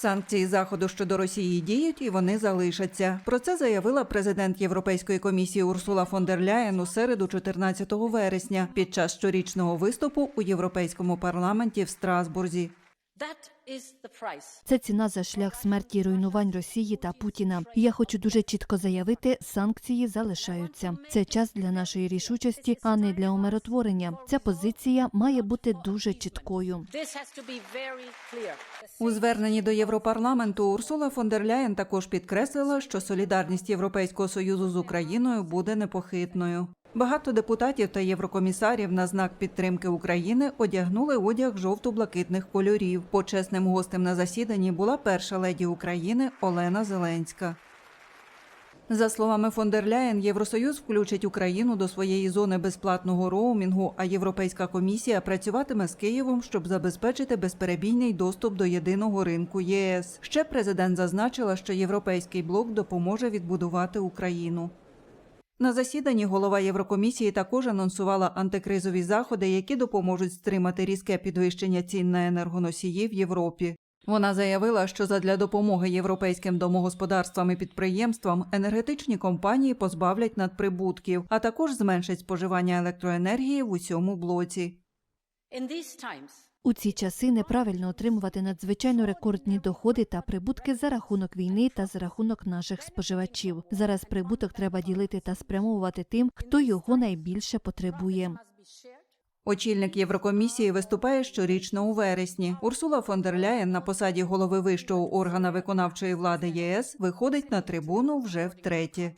Санкції заходу щодо Росії діють і вони залишаться. Про це заявила президент Європейської комісії Урсула фон дер Ляєн у середу, 14 вересня, під час щорічного виступу у Європейському парламенті в Страсбурзі. That is. Це ціна за шлях смерті і руйнувань Росії та Путіна. І я хочу дуже чітко заявити: санкції залишаються. Це час для нашої рішучості, а не для умиротворення. Ця позиція має бути дуже чіткою. У зверненні до Європарламенту Урсула фон дер Ляєн також підкреслила, що солідарність Європейського союзу з Україною буде непохитною. Багато депутатів та єврокомісарів на знак підтримки України одягнули одяг жовто-блакитних кольорів. Почесним гостем на засіданні була перша леді України Олена Зеленська. За словами фон дер Ляєн, Євросоюз включить Україну до своєї зони безплатного роумінгу, а Європейська комісія працюватиме з Києвом, щоб забезпечити безперебійний доступ до єдиного ринку ЄС. Ще президент зазначила, що європейський блок допоможе відбудувати Україну. На засіданні голова Єврокомісії також анонсувала антикризові заходи, які допоможуть стримати різке підвищення цін на енергоносії в Європі. Вона заявила, що задля допомоги європейським домогосподарствам і підприємствам енергетичні компанії позбавлять надприбутків, а також зменшать споживання електроенергії в усьому блоці. In these У ці часи неправильно отримувати надзвичайно рекордні доходи та прибутки за рахунок війни та за рахунок наших споживачів. Зараз прибуток треба ділити та спрямовувати тим, хто його найбільше потребує. Очільник Єврокомісії виступає щорічно у вересні. Урсула фон дер Ляєн на посаді голови вищого органа виконавчої влади ЄС виходить на трибуну вже втретє.